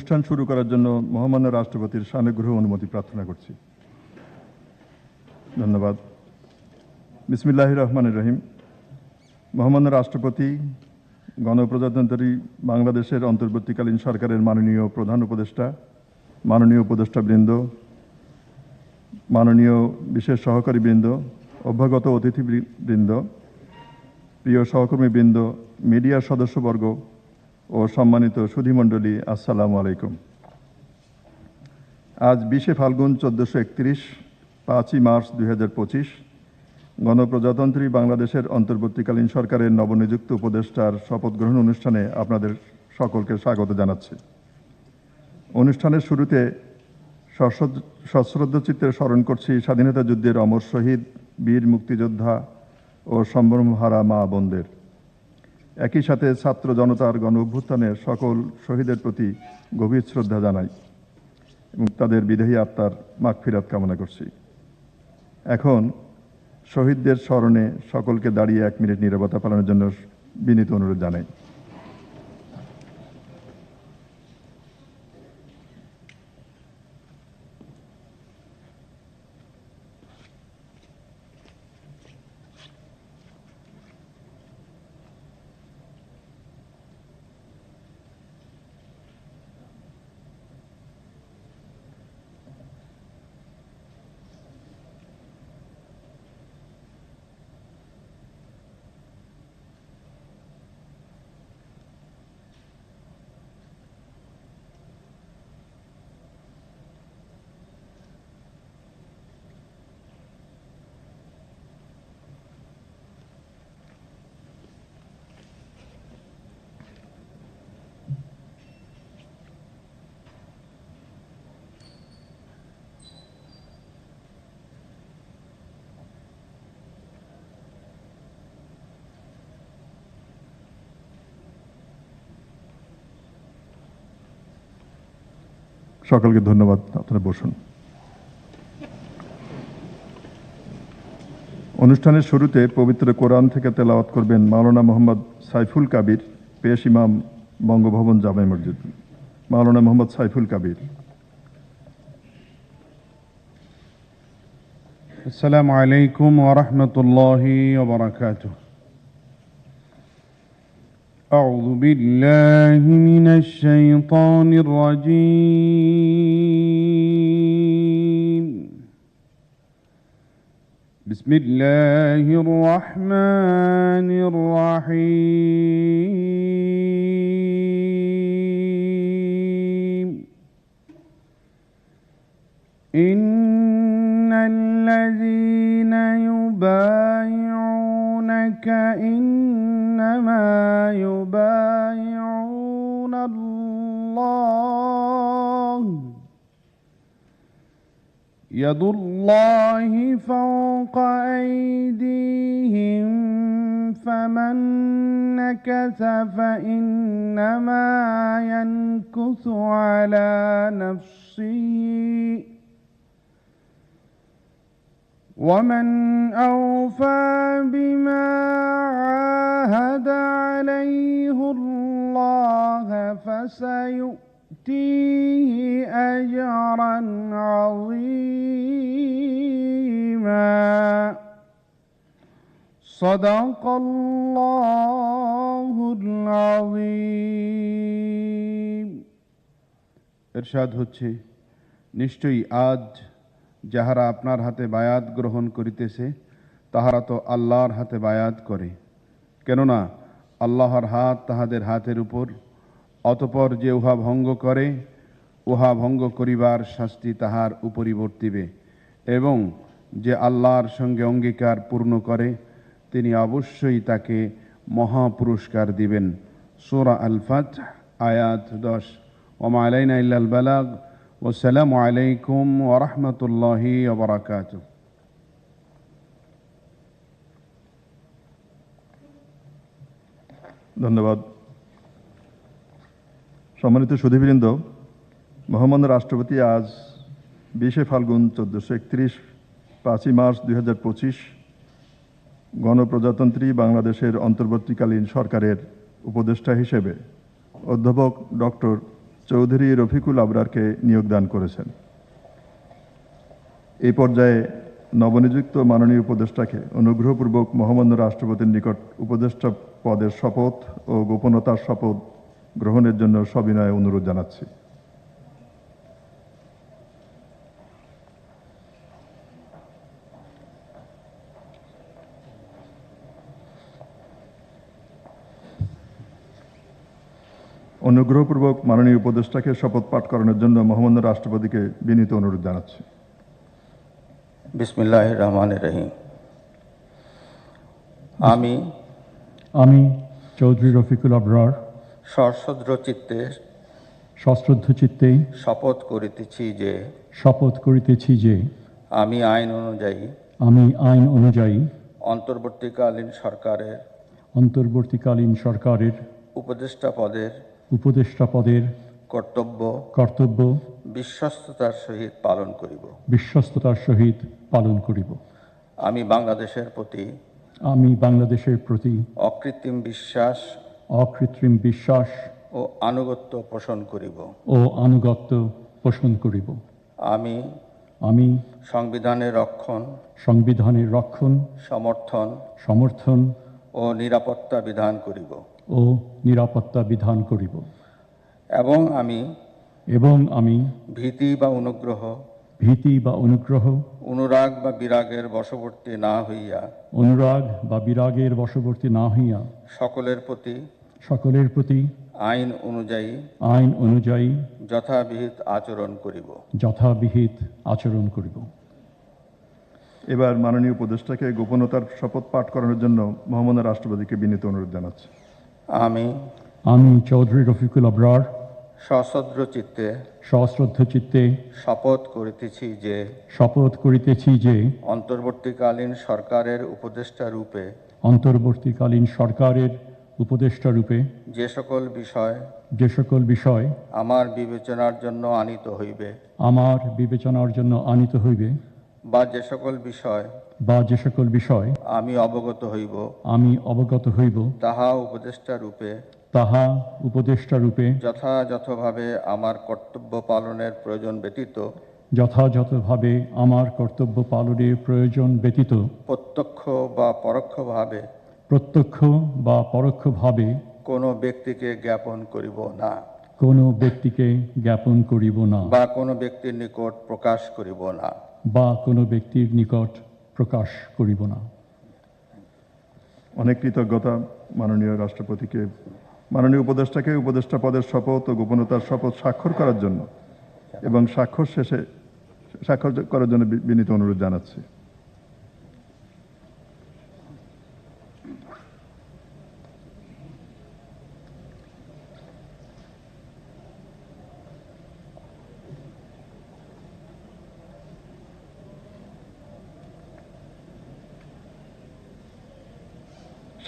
অনুষ্ঠান শুরু করার জন্য মহামান্য রাষ্ট্রপতির সানুগ্রহ অনুমতি প্রার্থনা করছি। ধন্যবাদ। বিসমিল্লাহ রহমানুর রহিম। মহামান্য রাষ্ট্রপতি, গণপ্রজাতন্ত্রী, বাংলাদেশের অন্তর্বর্তীকালীন সরকারের মাননীয় প্রধান উপদেষ্টা, মাননীয় উপদেষ্টা বৃন্দ মাননীয় বিশেষ সহকারী বৃন্দ অভ্যাগত অতিথি বৃন্দ, প্রিয় সহকর্মীবৃন্দ, মিডিয়ার সদস্যবর্গ ও সম্মানিত সুধীমণ্ডলী, আসসালামু আলাইকুম। আজ বিশে ফাল্গুন চোদ্দোশো একত্রিশ, পাঁচই মার্চ দুই হাজার পঁচিশ, গণপ্রজাতন্ত্রী বাংলাদেশের অন্তর্বর্তীকালীন সরকারের নবনিযুক্ত উপদেষ্টার শপথ গ্রহণ অনুষ্ঠানে আপনাদের সকলকে স্বাগত জানাচ্ছি। অনুষ্ঠানের শুরুতে সশ্রদ্ধ- চিত্রে স্মরণ করছি স্বাধীনতা যুদ্ধের অমর শহীদ, বীর মুক্তিযোদ্ধা ও সম্ভ্রমহারা মা বোনদের। একই সাথে ছাত্র জনতার গণ অভ্যুত্থানের সকল শহীদের প্রতি গভীর শ্রদ্ধা জানাই এবং তাদের বিদেহী আত্মার মাগফিরাত কামনা করছি। এখন শহীদদের স্মরণে সকলকে দাঁড়িয়ে এক মিনিট নিরাপত্তা পালনের জন্য বিনীত অনুরোধ জানাই। সকলকে ধন্যবাদ আপনারা বসুন অনুষ্ঠানের শুরুতে পবিত্র কোরআন থেকে তেলাওয়াত করবেন মাওলানা মোহাম্মদ সাইফুল কাবির পেশ ইমাম বঙ্গভবন জামে মসজিদ মাওলানা মোহাম্মদ সাইফুল কাবির السلام عليكم ورحمة الله وبركاته. أعوذ بالله من الشيطان الرجيم. بسم الله الرحمن الرحيم. إن الذين يد الله فوق أيديهم فمن نكث فإنما ينكث على نفسه. ومن أوفى بما عاهد عليه الله فسيؤتيه أجرا عظيما صدق الله العظيم এরশাদ হচ্ছে নিশ্চয়ই আজ যাহারা আপনার হাতে বায়াত গ্রহণ করিতেছে তাহারা তো আল্লাহর হাতে বায়াত করে কেননা আল্লাহর হাত তাহাদের হাতের উপর অতপর যে উহা ভঙ্গ করে, উহা ভঙ্গ করিবার শাস্তি তাহার উপরিবর্তিবে এবং যে আল্লাহর সঙ্গে অঙ্গীকার পূর্ণ করে, তিনি অবশ্যই তাকে মহা পুরস্কার দিবেন। সোরা আলফাত আয়াত দশ। ওমা আলাইনা ইল্লাল ও ওসালামু আলাইকুম ও রহমতুল্লাহি ওবরাকাত ধন্যবাদ। সম্মানিত সুধীবৃন্দ, মহামান্য রাষ্ট্রপতি আজ বিশে ফাল্গুন চোদ্দোশো একত্রিশ, পাঁচই মার্চ দুই হাজার পঁচিশ, গণপ্রজাতন্ত্রী বাংলাদেশের অন্তর্বর্তীকালীন সরকারের উপদেষ্টা হিসেবে অধ্যাপক ডক্টর চৌধুরী রফিকুল আবরারকে নিয়োগদান করেছেন। এই পর্যায়ে নবনিযুক্ত মাননীয় উপদেষ্টাকে অনুগ্রহপূর্বক মহামান্য রাষ্ট্রপতির নিকট উপদেষ্টা পদের শপথ ও গোপনতার শপথ গ্রহণের জন্য সবিনয়ে অনুরোধ জানাচ্ছি। অনুগ্রহপূর্বক মাননীয় উপদেষ্টাকে শপথ পাঠ করানোর জন্য মহামান্য রাষ্ট্রপতিকে বিনীত অনুরোধ জানাচ্ছি। বিসমিল্লাহ রহমান রহিম। আমি আমি চৌধুরী রফিকুল আবরার সশ্রদ্র চিত্তে সশ্রদ্ধ চিত্তে শপথ করিতেছি যে শপথ করিতেছি যে আমি আইন অনুযায়ী আমি আইন অনুযায়ী অন্তর্বর্তীকালীন সরকারের অন্তর্বর্তীকালীন সরকারের উপদেষ্টা পদের উপদেষ্টা পদের কর্তব্য কর্তব্য বিশ্বস্ততার সহিত পালন করিব। বিশ্বস্ততার সহিত পালন করিব। আমি বাংলাদেশের প্রতি আমি বাংলাদেশের প্রতি অকৃত্রিম বিশ্বাস অকৃত্রিম বিশ্বাস ও আনুগত্য পোষণ করিব। ও আনুগত্য পোষণ করিব। আমি আমি সংবিধানের রক্ষণ সংবিধানের রক্ষণ সমর্থন সমর্থন ও নিরাপত্তা বিধান করিব। ও নিরাপত্তা বিধান করিব। এবং আমি এবং আমি ভীতি বা অনুগ্রহ ভীতি বা অনুগ্রহ অনুরাগ বা বিরাগের বশবর্তী না হইয়া অনুরাগ বা বিরাগের বশবর্তী না হইয়া সকলের প্রতি সকলের প্রতি আইন অনুযায়ী আইন অনুযায়ী যথাবিহিত আচরণ করিব। যথাবিহিত আচরণ করিব। এবার মাননীয় উপদেষ্টাকে গোপনতার শপথ পাঠ করানোর জন্য মহামান্য রাষ্ট্রপতিকে বিনীত অনুরোধ জানাচ্ছি। আমি আমি চৌধুরী রফিকুল আবরার সশ্রদ্র চিত্তে সশ্রদ্ধ চিত্তে শপথ করিতেছি যে শপথ করিতেছি যে অন্তর্বর্তীকালীন সরকারের উপদেষ্টা রূপে অন্তর্বর্তীকালীন সরকারের উপদেষ্টা রূপে যে সকল বিষয় যে সকল বিষয় আমার বিবেচনার জন্য আনিত হইবে আমার বিবেচনার জন্য আনিত হইবে বা যে সকল বিষয় বা যে সকল বিষয় আমি অবগত হইব আমি অবগত হইব তাহা উপদেষ্টা রূপে তাহা উপদেষ্টা রূপে যথাযথভাবে আমার কর্তব্য পালনের প্রয়োজন ব্যতীত যথাযথভাবে আমার কর্তব্য পালনের প্রয়োজন ব্যতীত প্রত্যক্ষ বা পরোক্ষভাবে প্রত্যক্ষ বা পরোক্ষভাবে কোনো ব্যক্তিকে জ্ঞাপন করিব না। কোনো ব্যক্তিকে জ্ঞাপন করিব না। বা কোনো ব্যক্তির নিকট প্রকাশ করিব না। বা কোনো ব্যক্তির নিকট প্রকাশ করিব না। অনেক কৃতজ্ঞতা মাননীয় রাষ্ট্রপতিকে। মাননীয় উপদেষ্টাকে উপদেষ্টা পদের শপথ ও গোপনতার শপথ স্বাক্ষর করার জন্য এবং স্বাক্ষর শেষে স্বাক্ষর করার জন্য বিনীত অনুরোধ জানাচ্ছি।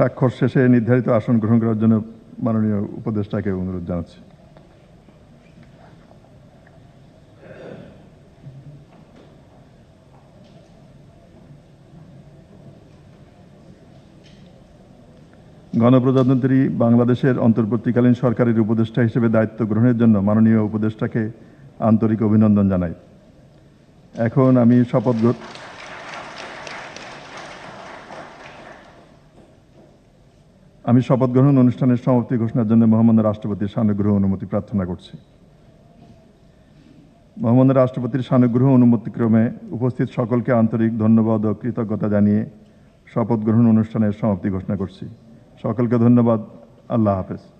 স্বাক্ষর শেষে নির্ধারিত আসন গ্রহণ করার জন্য মাননীয় উপদেষ্টাকে অনুরোধ জানাচ্ছি। গণপ্রজাতন্ত্রী বাংলাদেশের অন্তর্বর্তীকালীন সরকারের উপদেষ্টা হিসেবে দায়িত্ব গ্রহণের জন্য মাননীয় উপদেষ্টাকে আন্তরিক অভিনন্দন জানাই। এখন আমি শপথ আমি শপথ গ্রহণ অনুষ্ঠানের সমাপ্তি ঘোষণার জন্য মহামান্য রাষ্ট্রপতির সানুগ্রহ অনুমতি প্রার্থনা করছি। মহামান্য রাষ্ট্রপতির সানুগ্রহ অনুমতিক্রমে উপস্থিত সকলকে আন্তরিক ধন্যবাদ ও কৃতজ্ঞতা জানিয়ে শপথ গ্রহণ অনুষ্ঠানের সমাপ্তি ঘোষণা করছি। সকলকে ধন্যবাদ। আল্লাহ হাফেজ।